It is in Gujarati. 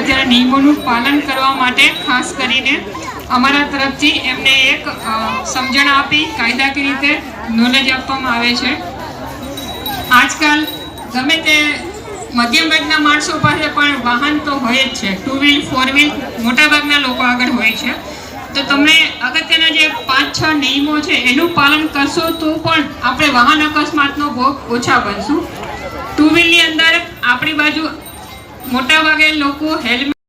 અગત્યના નિયમોનું પાલન કરવા માટે ખાસ કરીને અમારા તરફથી એમને એક સમજણ આપી, કાયદાકીય રીતે નોલેજ આપવામાં આવે છે. આજકાલ ગમે તે મધ્યમ વર્ગના માણસો પાસે પણ વાહન તો હોય જ છે. ટુ વ્હીલ ફોર વ્હીલ મોટાભાગના લોકો આગળ હોય છે. તો તમને અગત્યના જે પાંચ, છ નિયમો છે એનું પાલન કરશો તો પણ આપણે વાહન અકસ્માતનો ભોગ ઓછા બનશું. ટુ વ્હીલની અંદર આપણી બાજુ મોટાભાગે લોકો હેલ્મેટ